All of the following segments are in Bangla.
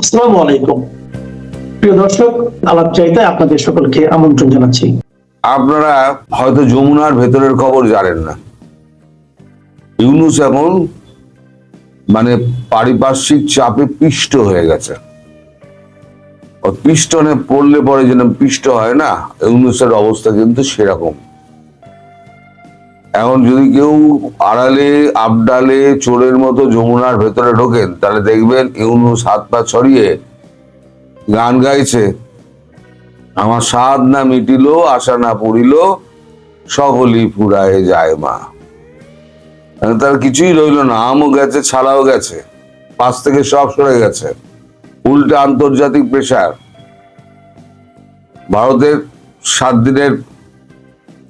আসসালামু আলাইকুম। প্রিয় দর্শক, আলাপ চাইতে আপনাদের সকলকে আমন্ত্রণ জানাচ্ছি। আপনারা হয়তো যমুনার ভেতরের খবর জানেন না। ইউনুস এখন মানে পারিপার্শ্বিক চাপে পিষ্ট হয়ে গেছে। পিষ্টনে পড়লে পরে যেন পিষ্ট হয় না, ইউনুসের অবস্থা কিন্তু সেরকম। এখন যদি কেউ আড়ালে, আবডালে, চোরের মতো যমুনার ভেতরে ঢোকেন, তাহলে দেখবেন ইউনুস হাত পা ছড়িয়ে গান গাইছে। আমার স্বাদ না মিটিল, আশা না পড়িল সকলই ফুরায় যায় মা। মানে তার কিছুই রইল না, আমও গেছে ছাড়াও গেছে, পাশ থেকে সব সরে গেছে। উল্টে আন্তর্জাতিক প্রেশার ভারতের সাত দিনের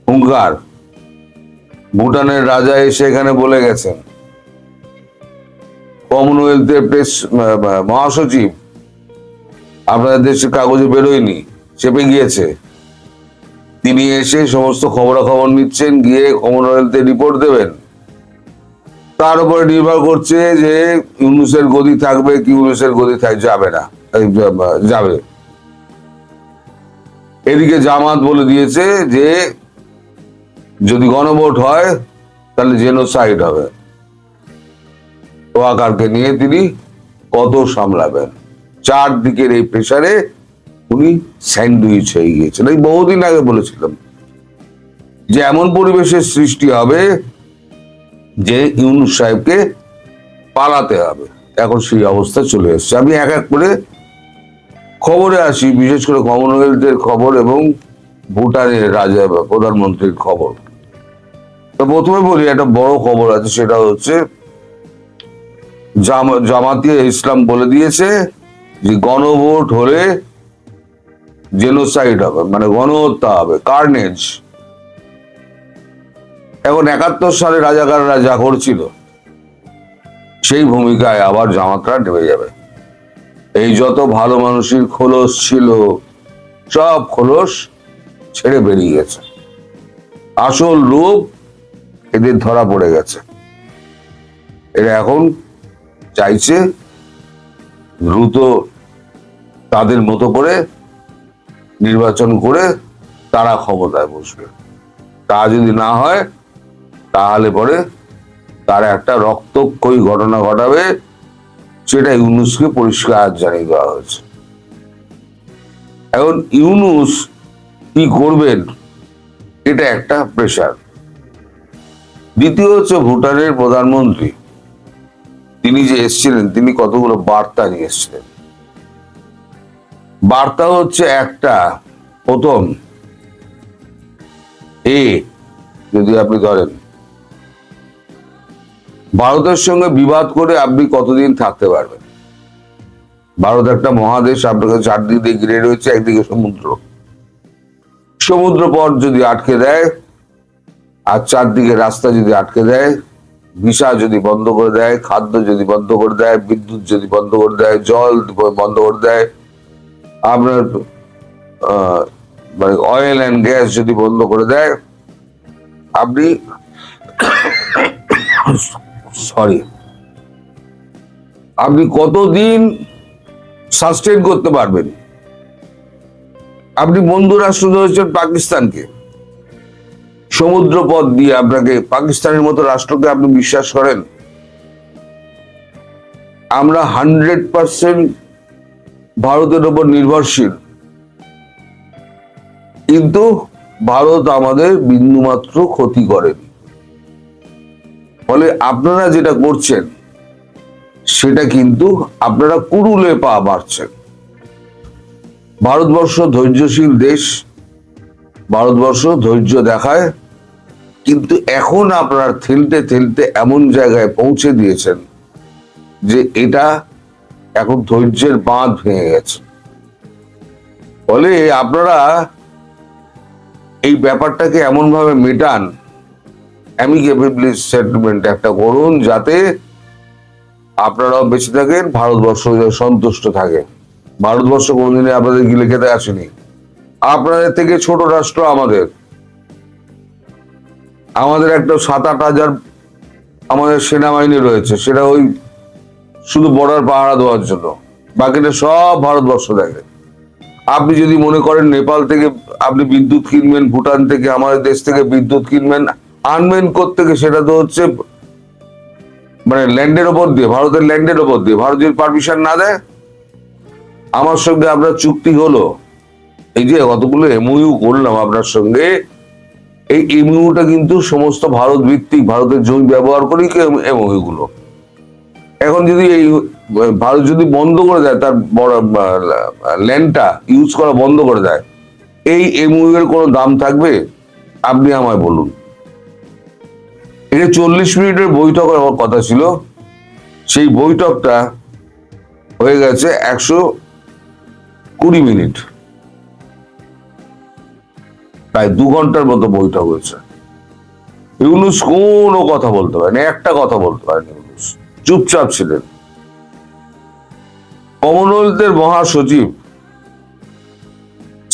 হুঙ্কার। ভুটানের রাজা এসে এখানে বলে গেছেন, কমনওয়েলথের প্রেস মহাসচিব, আপনাদের দেশের কাগজে বেরোয়নি, চেপে গিয়েছে। তিনি এসে সমস্ত খবরাখবর নিচ্ছেন, গিয়ে কমনওয়েলথে রিপোর্ট দেবেন। তার উপরে নির্ভর করছে যে ইউনুসের গদি থাকবে কি ইউনুসের গদি থাক, যাবে না যাবে। এদিকে জামাত বলে দিয়েছে যে যদি গণভোট হয়, তাহলে জেনোসাইড হবে। ওয়াকারকে নিয়ে তিনি কত সামলাবেন? চারদিকের এই প্রেসারে উনি স্যান্ডউইচ হয়ে গিয়েছেন। এই বহুদিন আগে বলেছিলাম যে এমন পরিবেশের সৃষ্টি হবে যে ইউনুস সাহেবকে পালাতে হবে। এখন সেই অবস্থা চলে এসেছে। আমি এক এক করে খবরে আসি, বিশেষ করে কমনওয়েলথের খবর এবং ভুটানের রাজা প্রধানমন্ত্রীর খবর। তো প্রথমে বলি, একটা বড় খবর আছে, সেটা হচ্ছে জামা- জামাতিয়া ইসলাম বলে দিয়েছে যে গণভোট হলে জেনোসাইড হবে মানে গণহত্যা হবে কার্নেজ এখন একাত্তর সালে রাজাকাররা যা করছিল সেই ভূমিকায় আবার জামাতরা নেমে যাবে। এই যত ভালো মানুষের খোলস ছিল, সব খোলস ছেড়ে বেরিয়ে গেছে। আসল রূপ এদের ধরা পড়ে গেছে। এরা এখন চাইছে দ্রুত তাদের মতো করে নির্বাচন করে তারা ক্ষমতায় বসবে। তা যদি না হয়, তাহলে পরে তার একটা রক্তক্ষয়ী ঘটনা ঘটাবে, সেটা ইউনুসকে পরিষ্কার জানিয়ে দেওয়া হয়েছে। এখন ইউনুস কি করবেন, এটা একটা প্রেশার দ্বিতীয় হচ্ছে ভুটানের প্রধানমন্ত্রী। তিনি যে এসেছিলেন, তিনি কতগুলো বার্তা নিয়ে এসেছিলেন। বার্তা হচ্ছে একটা, প্রথম, এ, যদি আপনি ধরেন, ভারতের সঙ্গে বিবাদ করে আপনি কতদিন থাকতে পারবেন? ভারত একটা মহাদেশ আপনাকে চারদিক দিয়ে ঘিরে রয়েছে, একদিকে সমুদ্র। সমুদ্র পথ যদি আটকে দেয় আর চারদিকে রাস্তা যদি আটকে দেয়, ভিসা যদি বন্ধ করে দেয়, খাদ্য যদি বন্ধ করে দেয়, বিদ্যুৎ যদি বন্ধ করে দেয়, জল বন্ধ করে দেয়, আপনার মানে অয়েল অ্যান্ড গ্যাস যদি বন্ধ করে দেয়, আপনি সরি আপনি কতদিন সাস্টেন করতে পারবেন? আপনি বন্ধু রাষ্ট্র ধরেছেন পাকিস্তানকে। সমুদ্র পথ দিয়ে আপনাকে পাকিস্তানের মতো রাষ্ট্রকে আপনি বিশ্বাস করেন? আমরা হান্ড্রেড পার্সেন্ট ভারতের উপর নির্ভরশীল। কিন্তু ভারত আমাদের বিন্দুমাত্র ক্ষতি করেনি। ফলে আপনারা যেটা করছেন, সেটা কিন্তু আপনারা কুরুলে পা বাড়ছেন। ভারতবর্ষ ধৈর্যশীল দেশ, ভারতবর্ষ ধৈর্য দেখায় কিন্তু এখন আপনারা থেলতে থেলতে এমন জায়গায় পৌঁছে দিয়েছেন যে এটা এখন ধৈর্যের বাঁধ ভেঙে গেছে। ফলে আপনারা এই ব্যাপারটাকে এমন ভাবে মেটান অ্যামিকেবলি সেটেলমেন্ট একটা করুন যাতে আপনারাও বেঁচে থাকেন, ভারতবর্ষ সন্তুষ্ট থাকে। ভারতবর্ষ কোনোদিনই আপনাদের গিলে খেতে আসেনি। আপনাদের থেকে ছোট রাষ্ট্র আমাদের। আমাদের একটা সাত আট হাজার আমাদের সেনাবাহিনী রয়েছে, সেটা ওই শুধু বর্ডার পাহারা দেওয়ার জন্য। বাকিটা সব ভারতবর্ষ দেখে। আপনি যদি মনে করেন নেপাল থেকে আপনি বিদ্যুৎ কিনবেন, ভুটান থেকে আমাদের দেশ থেকে বিদ্যুৎ কিনবেন, আনবেন থেকে সেটা তো হচ্ছে মানে ল্যান্ডের ওপর দিয়ে, ভারতের ল্যান্ডের ওপর দিয়ে। ভারত যদি পারমিশন না দেয়, আমার সঙ্গে আপনার চুক্তি হলো। এই যে কতগুলো এমইউ করলাম আপনার সঙ্গে এই এমইউটা কিন্তু সমস্ত ভারত ভিত্তিক, ভারতের জমি ব্যবহার করেই এমইউ গুলো এখন যদি এই, ভারত যদি বন্ধ করে দেয়, তার বড় ল্যান্ডটা ইউজ করা বন্ধ করে দেয়, এই এমইউ এর কোনো দাম থাকবে? আপনি আমায় বলুন। এটা চল্লিশ মিনিটের বৈঠক হওয়ার কথা ছিল। সেই বৈঠকটা হয়ে গেছে একশো কুড়ি মিনিট। প্রায় দু ঘণ্টার মতো বৈঠক হয়েছে। ইউনুস কোনো কথা বলতে পারেনি, একটা কথা বলতে পারেনি ইউনুস। চুপচাপ ছিলেন। কমনওয়েলথের মহাসচিব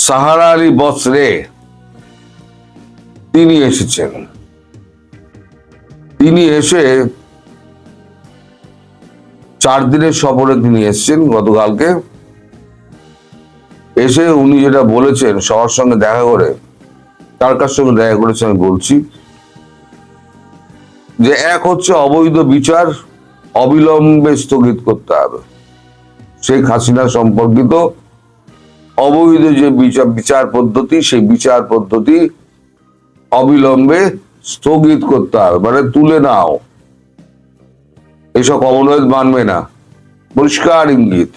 সাহারা আলী বসরে, তিনি এসেছেন। তিনি এসে চার দিনের সফরে তিনি এসেছেন গতকালকে। এসে উনি যেটা বলেছেন, সবার সঙ্গে দেখা করে কার কার সঙ্গে দেখা করেছে, আমি বলছি যে এক হচ্ছে অবৈধ বিচার অবিলম্বে স্থগিত করতে হবে। শেখ হাসিনা সম্পর্কিত অবৈধ যে বিচার বিচার পদ্ধতি, সেই বিচার পদ্ধতি অবিলম্বে স্থগিত করতে হবে। মানে তুলে নাও। এসব কমনওয়েলথ মানবে না। পরিষ্কার ইঙ্গিত।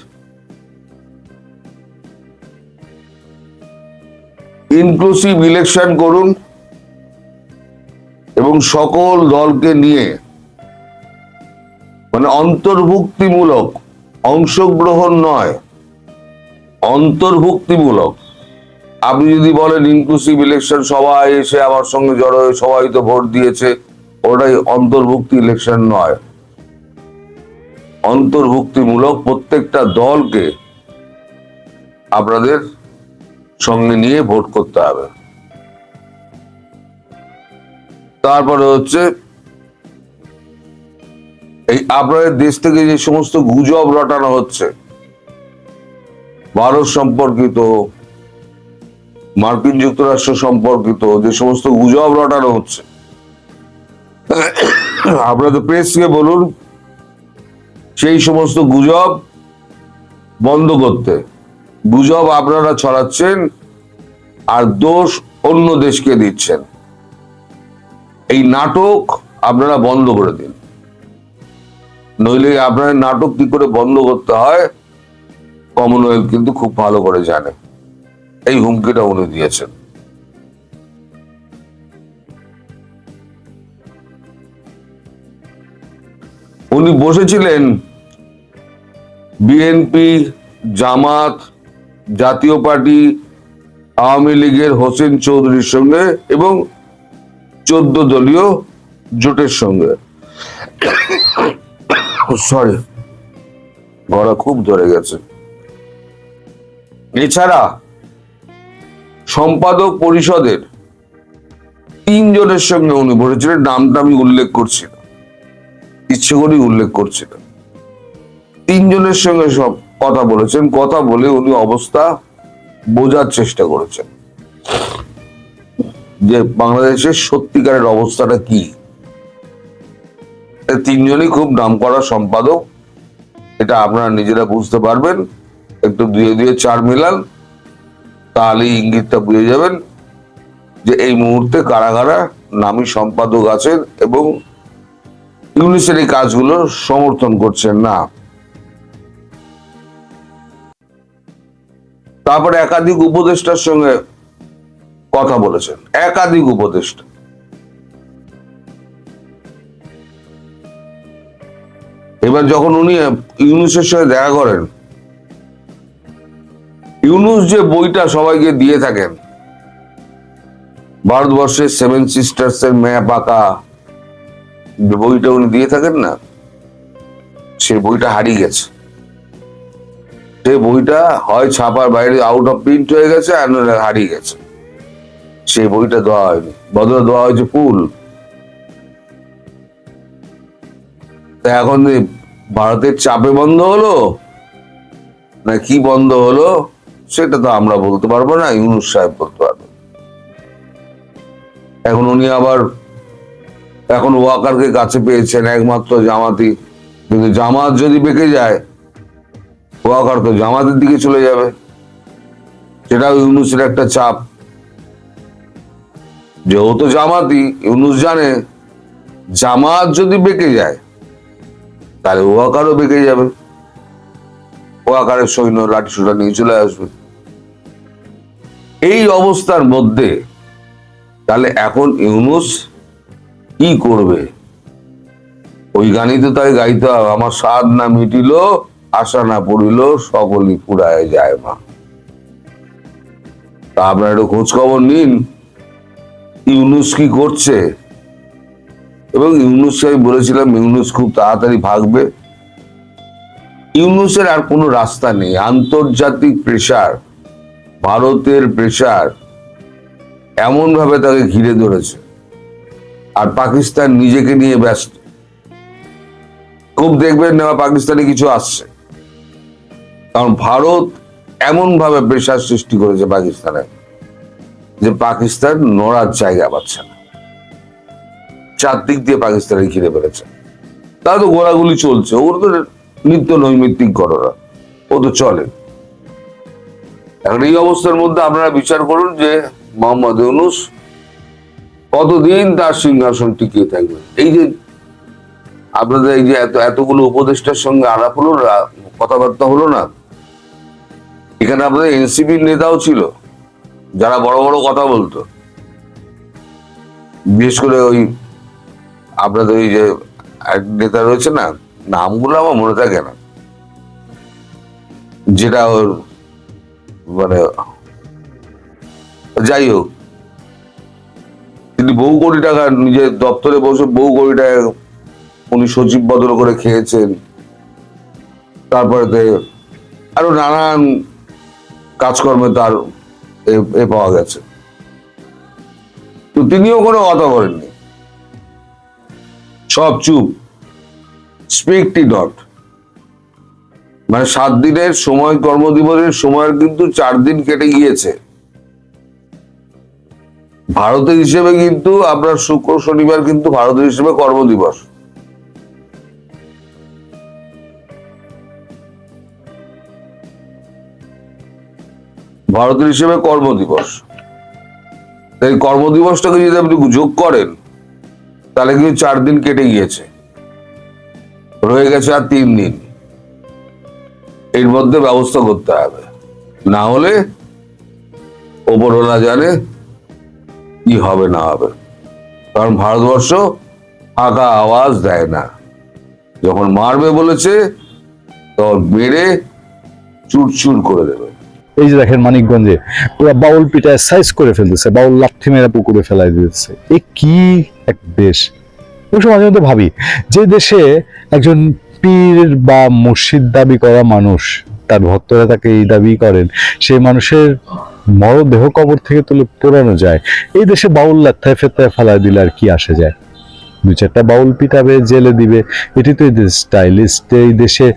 ইনক্লুসিভ ইলেকশন করুন এবং সকল দলকে নিয়ে মানে অন্তর্ভুক্তিমূলক, অংশগ্রহণ নয়, অন্তর্ভুক্তিমূলক। আপনি যদি বলেন ইনক্লুসিভ ইলেকশন সবাই এসে আমার সঙ্গে জড়ো হয়ে সবাই তো ভোট দিয়েছে, ওটাই অন্তর্ভুক্তি ইলেকশন নয়। অন্তর্ভুক্তিমূলক প্রত্যেকটা দলকে আপনাদের সঙ্গে নিয়ে ভোট করতে হবে। তারপরে হচ্ছে, এই আপনাদের দেশ থেকে যে সমস্ত গুজব রটানো হচ্ছে, ভারত সম্পর্কিত, মার্কিন যুক্তরাষ্ট্র সম্পর্কিত, যে সমস্ত গুজব রটানো হচ্ছে, আপনারা আপনাদের প্রেসকে বলুন, সেই সমস্ত গুজব বন্ধ করতে। গুজব আপনারা ছড়াচ্ছেন আর দোষ অন্য দেশকে দিচ্ছেন। এই নাটক আপনারা বন্ধ করে দিন। নইলে আপনার নাটক কি করে বন্ধ করতে হয়, কমনওয়েলথ কিন্তু খুব ভালো করে জানে। এই হুমকিটা উনি দিয়েছেন। উনি বসেছিলেন বিএনপি, জামাত জাতীয় পার্টি আওয়ামী লীগের হোসেন চৌধুরীর সঙ্গে এবং চোদ্দ দলীয় জোটের সঙ্গে। সরি গলা খুব ধরে গেছে। এছাড়া সম্পাদক পরিষদের তিনজনের সঙ্গে উনি বলেছিলেন নামটা আমি উল্লেখ করছি না। ইচ্ছে করেই উল্লেখ করছি না। তিনজনের সঙ্গে সব কথা বলেছেন, কথা বলে উনি অবস্থা বোঝার চেষ্টা করেছেন। যে বাংলাদেশের সত্যিকারের অবস্থাটা কি? তিনজনই খুব নামকরা সম্পাদক, এটা আপনারা নিজেরা বুঝতে পারবেন। একটু দুয়ে দুয়ে চার মিলান, তাহলে ইঙ্গিতটা বুঝে যাবেন যে এই মুহূর্তে কারা কারা নামী সম্পাদক আছেন এবং ইউনিসের এই কাজগুলো সমর্থন করছেন না। তারপরে একাধিক উপদেষ্টার সঙ্গে কথা বলেছেন। একাধিক উপদেষ্টা। এবার যখন উনি ইউনুসের সঙ্গে দেখা করেন, ইউনুস যে বইটা সবাইকে দিয়ে থাকেন, ভারতবর্ষের সেভেন সিস্টার্স এর ম্যাপ আঁকা বইটা উনি দিয়ে থাকেন না, সে বইটা হারিয়ে গেছে। সে বইটা হয় ছাপার বাইরে আউট অফ প্রিন্ট হয়ে গেছে আর হারিয়ে গেছে। সেই বইটা দেওয়া হয়নি। বদলে দেওয়া হয়েছে ফুল তা এখন ভারতের চাপে বন্ধ হলো, না কি বন্ধ হলো, সেটা তো আমরা বলতে পারব না, ইউনুস সাহেব বলতে পারব। এখন উনি আবার, এখন ওয়াকারকে কাছে পেয়েছেন একমাত্র জামাতি। কিন্তু জামাত যদি বেঁকে যায় ওয়াকার তো জামাতের দিকে চলে যাবে। সেটাও ইউনুসের একটা চাপ। যেহেতু জামাতি, ইউনুস জানে, জামাত যদি বেঁকে যায়, তাহলে ওয়াকারও বেঁকে যাবে। ওয়াকারের সৈন্য লাঠি সুটা নিয়ে চলে আসবে। এই অবস্থার মধ্যে, তাহলে এখন ইউনুস কি করবে? ওই গানই তো তাই গাইতে হবে। আমার স্বাদ না মিটিল আশা না পড়িল সকলই পুরায় যায় মা। তা আপনারা একটু খোঁজ খবর নিন, ইউনুস কি করছে? এবং ইউনুসকে আমি বলেছিলাম, ইউনুস খুব তাড়াতাড়ি ভাগবে। ইউনুসের আর কোনো রাস্তা নেই, আন্তর্জাতিক প্রেসার ভারতের প্রেসার এমন ভাবে তাকে ঘিরে ধরেছে। আর পাকিস্তান নিজেকে নিয়ে ব্যস্ত। খুব দেখবেন না, পাকিস্তানে কিছু আসছে। কারণ ভারত এমন ভাবে প্রেসার সৃষ্টি করেছে পাকিস্তানে যে পাকিস্তান নড়ার জায়গা পাচ্ছে না। চারদিক দিয়ে পাকিস্তানে ঘিরে ফেলেছে। তা তো গোড়াগুলি চলছে ওগুলো তো নিত্য নৈমিত্তিক ঘটনা, ও তো চলে। এখন এই অবস্থার মধ্যে আপনারা বিচার করুন যে মোহাম্মদ ইউনুস কতদিন তার সিংহাসন টিকিয়ে থাকবে। এই যে আপনাদের এই যে এত এতগুলো উপদেষ্টার সঙ্গে আলাপ হলো কথাবার্তা হলো না এখানে আপনাদের এনসিপির নেতাও ছিল, যারা বড় বড় কথা বলতো। বিশেষ করে ওই আপনাদের ওই যে এক নেতা রয়েছে না, নামগুলো আমার মনে থাকে না। যেটা ওর মানে যাই হোক, তিনি বহু কোটি টাকা নিজের দপ্তরে বসে বহু কোটি টাকা উনি সচিব বদল করে খেয়েছেন। তারপরে আরও নানান কাজকর্মে তার এ- পাওয়া গেছে। তো তিনিও কোনো কথা বলেননি। সব চুপ। স্পিকটি নট মানে সাত দিনের সময়, কর্মদিবসের সময়ের কিন্তু চার দিন কেটে গিয়েছে। ভারতের হিসেবে কিন্তু আপনার শুক্র, শনিবার কিন্তু ভারতের হিসেবে কর্মদিবস। ভারতের হিসেবে কর্মদিবস এই কর্মদিবসটাকে যদি আপনি যোগ করেন, তাহলে কিন্তু চার দিন কেটে গিয়েছে। রয়ে গেছে আর তিন দিন। এর মধ্যে ব্যবস্থা করতে হবে। না হলে ওপরওয়ালা জানে কি হবে, না হবে। কারণ ভারতবর্ষ ফাঁকা আওয়াজ দেয় না। যখন মারবে বলেছে, তখন মেরে চুরচুর করে দেবে। এই যে দেখেন মানিকগঞ্জে, পুরো বাউল পিটায় সাইজ করে ফেলতেছে, বাউল লাঠি মেরা পুকুরে ফেলাই দিতেছে। এ কি এক দেশ? অবশ্য মাঝে মধ্যে ভাবি, যে দেশে একজন পীর বা মসজিদ দাবি করা মানুষ, তার ভক্তরা তাকে এই দাবি করেন সেই মানুষের মরদেহ কবর থেকে তুলে পোড়ানো যায়। এই দেশে বাউল লাথায় ফেতায় ফেলাই দিলে আর কি আসে যায়? দু চারটা বাউল পিটাবে, জেলে দিবে। এটি তো এই দেশ স্টাইলিস্ট এই দেশে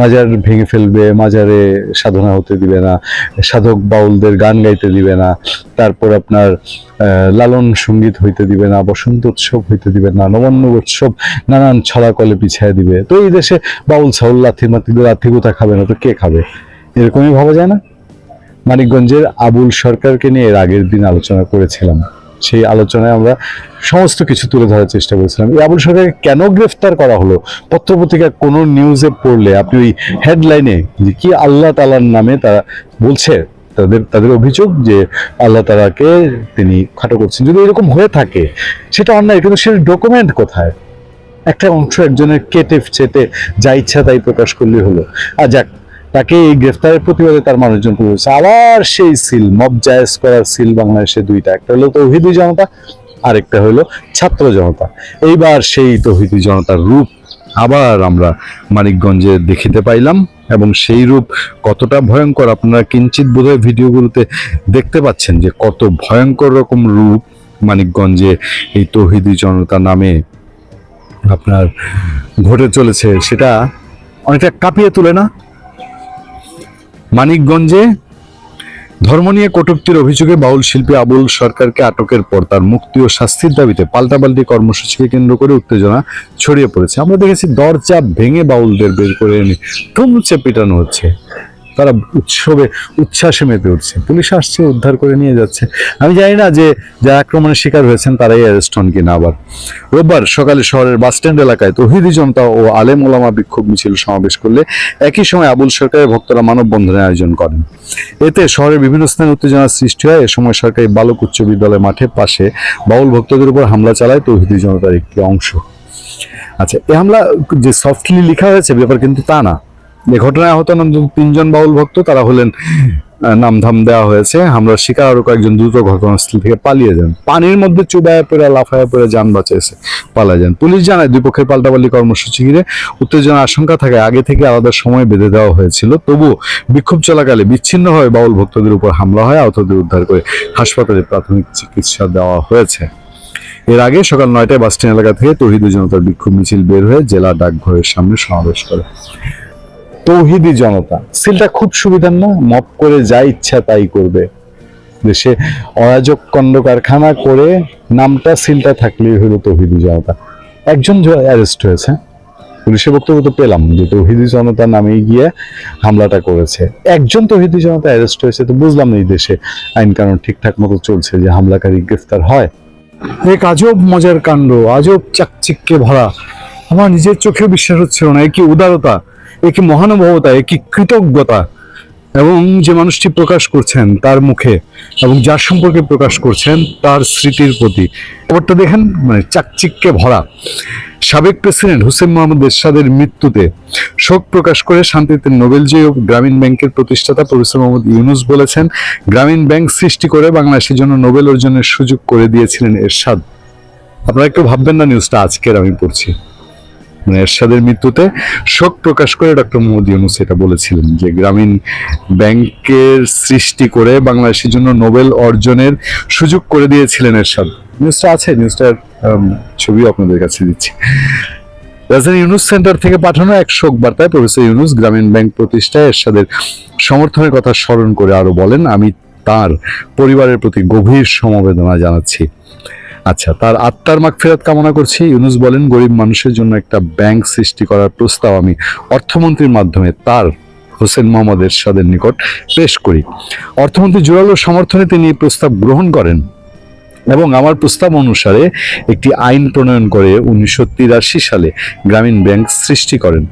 মাজার ভেঙে ফেলবে, মাজারে সাধনা হতে দিবে না, সাধক বাউলদের গান গাইতে দিবে না, তারপর আপনার লালন সংগীত হইতে দিবে না, বসন্ত উৎসব হইতে দিবে না, নবান্ন উৎসব নানান ছলা কলে পিছিয়ে দিবে। তো এই দেশে বাউল, ছাউল, লাথি মাতি, লাথি গোতা খাবে না, তো কে খাবে? এরকমই ভাবা যায় না? মানিকগঞ্জের আবুল সরকারকে নিয়ে এর আগের দিন আলোচনা করেছিলাম। সেই আলোচনায় আমরা সমস্ত কিছু তুলে ধরার চেষ্টা করেছিলাম। এই আবুল সরকারকে কেন গ্রেফতার করা হলো? পত্রপত্রিকা কোনো নিউজে পড়লে আপনি ওই হেডলাইনে যে কি আল্লাহ তালার নামে তারা বলছে, তাদের তাদের অভিযোগ যে আল্লাহ তালাকে তিনি খাটো করছেন। যদি এরকম হয়ে থাকে, সেটা অন্যায়, কিন্তু সেটা ডকুমেন্ট কোথায়? একটা অংশ একজনের কেটে চেটে যা ইচ্ছা তাই প্রকাশ করলে হলো। আর যাক তাকে এই গ্রেফতারের প্রতিবাদে তার মানুষজন করেছে আবার সেই সিল, মব জায়েজ করার সিল বাংলাদেশে দুইটা। একটা হলো তৌহিদি জনতা, আরেকটা হলো ছাত্র জনতা। এইবার সেই তৌহিদি জনতার রূপ আবার আমরা মানিকগঞ্জে দেখিতে পাইলাম এবং সেই রূপ কতটা ভয়ঙ্কর আপনারা কিঞ্চিত বোধহয় ভিডিওগুলোতে দেখতে পাচ্ছেন যে কত ভয়ঙ্কর রকম রূপ মানিকগঞ্জে এই তৌহিদি জনতা নামে আপনার ঘটে চলেছে। সেটা অনেকটা কাঁপিয়ে তোলে না? মানিকগঞ্জে ধর্ম নিয়ে কটুক্তির অভিযোগে বাউল শিল্পী আবুল সরকারকে আটকের পর তার মুক্তি ও শাস্তির দাবিতে পাল্টাপাল্টি কর্মসূচিকে কেন্দ্র করে উত্তেজনা ছড়িয়ে পড়েছে। আমরা দেখেছি দরজা ভেঙে বাউলদের বের করে এনে থমচে পিটানো হচ্ছে। তারা উৎসবে, উচ্ছ্বাসে মেতে উঠছে। পুলিশ আসছে, উদ্ধার করে নিয়ে যাচ্ছে। আমি জানি না যে যারা আক্রমণের শিকার হয়েছেন, তারাই অ্যারেস্ট হন কিনা আবার। রোববার সকালে শহরের বাসস্ট্যান্ড এলাকায় তহিদি জনতা ও আলেম ওলামা বিক্ষোভ মিছিল সমাবেশ করলে একই সময় আবুল সরকারের ভক্তরা মানববন্ধনের আয়োজন করেন। এতে শহরের বিভিন্ন স্থানে উত্তেজনার সৃষ্টি হয়। এ সময় সরকারি বালক উচ্চ বিদ্যালয় মাঠের পাশে বাউল ভক্তদের উপর হামলা চালায় তৌহিদি জনতার একটি অংশ। আচ্ছা এ হামলা যে সফটলি লেখা হয়েছে, ব্যাপার কিন্তু তা না। এ ঘটনায় আহত তিনজন বাউল ভক্ত, তারা হলেন নামধাম দেওয়া হয়েছে। হামলার শিকার আরও কয়েকজন দ্রুত ঘটনাস্থল থেকে পালিয়ে যান। পানির মধ্যে চুবায় পড়ে, লাফায় পড়ে যান বাঁচিয়েছে পালা যান। পুলিশ জানায়, দুই পক্ষের পাল্টাপাল্টি কর্মসূচি ঘিরে উত্তেজনার আশঙ্কা থাকে। আগে থেকে আলাদা সময় বেঁধে দেওয়া হয়েছিল। তবু বিক্ষোভ চলাকালে বিচ্ছিন্নভাবে বাউল ভক্তদের উপর হামলা হয়, আহতদের উদ্ধার করে হাসপাতালে প্রাথমিক চিকিৎসা দেওয়া হয়েছে। এর আগে সকাল নয়টায় বাসস্ট্যান্ড এলাকা থেকে তৌহিদ জনতার বিক্ষোভ মিছিল বের হয়ে জেলা ডাকঘরের সামনে সমাবেশ করে। তৌহিদি জনতা। সিলটা খুব সুবিধার না? মপ করে যা ইচ্ছা তাই করবে। দেশে অরাজক কন্ড কারখানা করে নামটা সিলটা থাকলেই হলো তৌহিদি জনতা। একজন অ্যারেস্ট হয়েছে পুলিশের বক্তব্য তো পেলাম যে তৌহিদি জনতা নামে গিয়ে হামলাটা করেছে। একজন তৌহিদি জনতা অ্যারেস্ট হয়েছে তো বুঝলাম এই দেশে আইন কানুন ঠিকঠাক মতো চলছে যে হামলাকারী গ্রেফতার হয়। এক আজব মজার কাণ্ড, আজব চাকচিককে ভরা। আমার নিজের চোখে বিশ্বাস হচ্ছিল না, এ কি উদারতা। এ কি মহানুভবতা এ কি কৃতজ্ঞতা। এবং যে মানুষটি প্রকাশ করছেন তার মুখে এবং যার সম্পর্কে প্রকাশ করছেন তার স্মৃতির প্রতি। ব্যাপারটা দেখেন মানে চাকচিক্যে ভরা। সাবেক প্রেসিডেন্ট হুসেন মোহাম্মদ এরশাদের মৃত্যুতে শোক প্রকাশ করে শান্তিতে নোবেলজয়ী গ্রামীণ ব্যাংকের প্রতিষ্ঠাতা প্রফেসর মোহাম্মদ ইউনুস বলেছেন, গ্রামীণ ব্যাংক সৃষ্টি করে বাংলাদেশের জন্য নোবেল অর্জনের সুযোগ করে দিয়েছিলেন এরশাদ। আপনারা একটু ভাববেন না নিউজটা আজকের আমি পড়ছি। মানে এরশাদের মৃত্যুতে শোক প্রকাশ করে ডক্টর মোহাম্মদ ইউনুস এটা বলেছিলেন যে গ্রামীণ ব্যাংকের সৃষ্টি করে বাংলাদেশের জন্য নোবেল অর্জনের সুযোগ করে দিয়েছিলেন এরশাদ। নিউজটা আছে, নিউজটার ছবিও আপনাদের কাছে দিচ্ছি। রাজধানী ইউনুস সেন্টার থেকে পাঠানো এক শোক বার্তায় প্রফেসর ইউনুস গ্রামীণ ব্যাংক প্রতিষ্ঠায় এরশাদের সমর্থনের কথা স্মরণ করে আরও বলেন, আমি তার পরিবারের প্রতি গভীর সমবেদনা জানাচ্ছি। আচ্ছা তার আত্মার মাগফিরাত কামনা করছি। ইউনুস বলেন, গরিব মানুষের জন্য একটা ব্যাংক সৃষ্টি করার প্রস্তাব আমি অর্থমন্ত্রীর মাধ্যমে তার হোসেন মোহাম্মদ এরশাদের নিকট পেশ করি। অর্থমন্ত্রী জোরালো সমর্থনে তিনি এই প্রস্তাব গ্রহণ করেন এবং আমার প্রস্তাব অনুসারে একটি আইন প্রণয়ন করে উনিশশো তিরাশি সালে গ্রামীণ ব্যাংক সৃষ্টি করেন।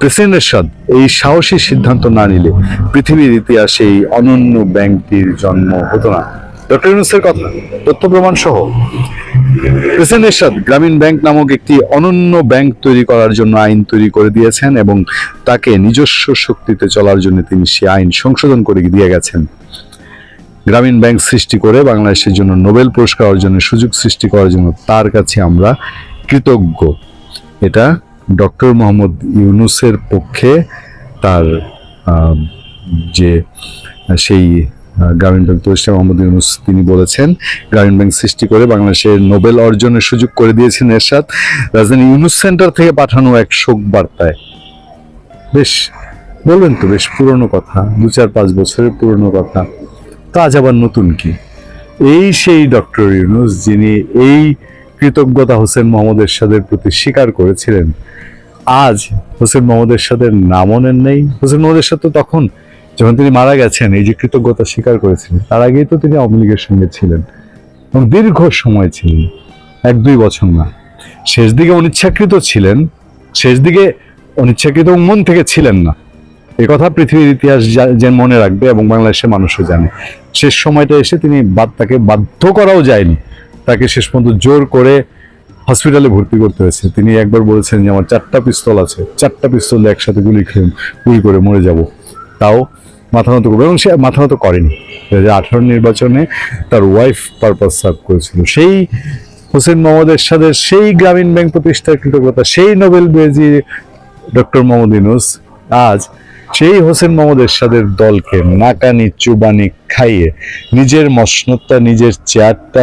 প্রেসিডেন্ট এরশাদ, এই সাহসী সিদ্ধান্ত না নিলে পৃথিবীর ইতিহাসে এই অনন্য ব্যাংকটির জন্ম হতো না। ডক্টর ইউনুসের কথা, তথ্য প্রমাণ সহ। প্রেসিডেন্ট এরশাদ গ্রামীণ ব্যাংক নামক একটি অনন্য ব্যাংক তৈরি করার জন্য আইন তৈরি করে দিয়েছেন এবং তাকে নিজস্ব শক্তিতে চলার জন্য তিনি সে আইন সংশোধন করে দিয়ে গেছেন। গ্রামীণ ব্যাংক সৃষ্টি করে বাংলাদেশের জন্য নোবেল পুরস্কার অর্জনের সুযোগ সৃষ্টি করার জন্য তার কাছে আমরা কৃতজ্ঞ। এটা ডক্টর মোহাম্মদ ইউনুসের পক্ষে তার যে সেই গ্রামীণ ব্যাংক প্রতিষ্ঠা মোহাম্মদ ইউনুস তিনি বলেছেন, গ্রামীণ ব্যাংক সৃষ্টি করে বাংলাদেশের নোবেল অর্জনের সুযোগ করে দিয়েছেন এরশাদ। রাজধানী ইউনুস সেন্টার থেকে পাঠানো এক শোক বার্তায় বেশ, বলবেন তো, বেশ পুরনো কথা, দু চার পাঁচ বছরের পুরনো কথা। তা আজ আবার নতুন কি? এই সেই ডক্টর ইউনুস যিনি এই কৃতজ্ঞতা হোসেন মোহাম্মদ এরশাদের প্রতি স্বীকার করেছিলেন। আজ হোসেন মোহাম্মদ এরশাদের নামও নেন নেই। হোসেন মোহাম্মদ এরশাদ তো তখন যখন তিনি মারা গেছেন, এই যে কৃতজ্ঞতা স্বীকার করেছিলেন তার আগেই তো তিনি আওয়ামী লীগের সঙ্গে ছিলেন। এবং দীর্ঘ সময় ছিলেন, এক দুই বছর না। শেষ দিকে অনিচ্ছাকৃত ছিলেন, শেষ দিকে অনিচ্ছাকৃত মন থেকে ছিলেন না। এ কথা পৃথিবীর ইতিহাস যা- মনে রাখবে এবং বাংলাদেশের মানুষও জানে। শেষ সময়টা এসে তিনি তাকে বাধ্য করাও যায়নি। তাকে শেষ পর্যন্ত জোর করে হসপিটালে ভর্তি করতে হয়েছে। তিনি একবার বলেছেন যে, আমার চারটা পিস্তল আছে, চারটা পিস্তল একসাথে গুলি খেয়ে গুলি করে মরে যাব। তাও মাথা নত করবে এবং সে মাথা নত করেনি। আঠারো নির্বাচনে তার ওয়াইফ পারপাস সার্ভ করেছিল। সেই হোসেন মোহাম্মদ এরশাদের সেই গ্রামীণ ব্যাংক প্রতিষ্ঠার কৃতজ্ঞতা, সেই নোবেল বেজি ডক্টর মোহাম্মদ ইউনুস আজ সেই হোসেন মোহাম্মদ এরশাদের দলকে নাকানি, চুবানি খাইয়ে নিজের মসনদটা, নিজের চেয়ারটা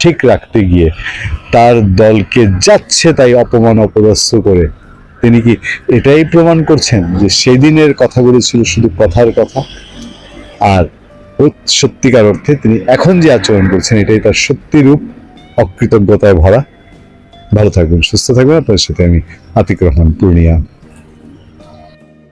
ঠিক রাখতে গিয়ে তার দলকে যাচ্ছে তাই অপমান, অপদস্থ করে তিনি কি এটাই প্রমাণ করছেন যে সেদিনের কথাগুলো ছিল শুধু কথার কথা? আর সত্যিকার অর্থে তিনি এখন যে আচরণ করছেন, এটাই তার সত্যি রূপ অকৃতজ্ঞতায় ভরা। ভালো থাকবেন, সুস্থ থাকবেন। আপনার সাথে আমি আতিক রহমান, পূর্ণিয়া।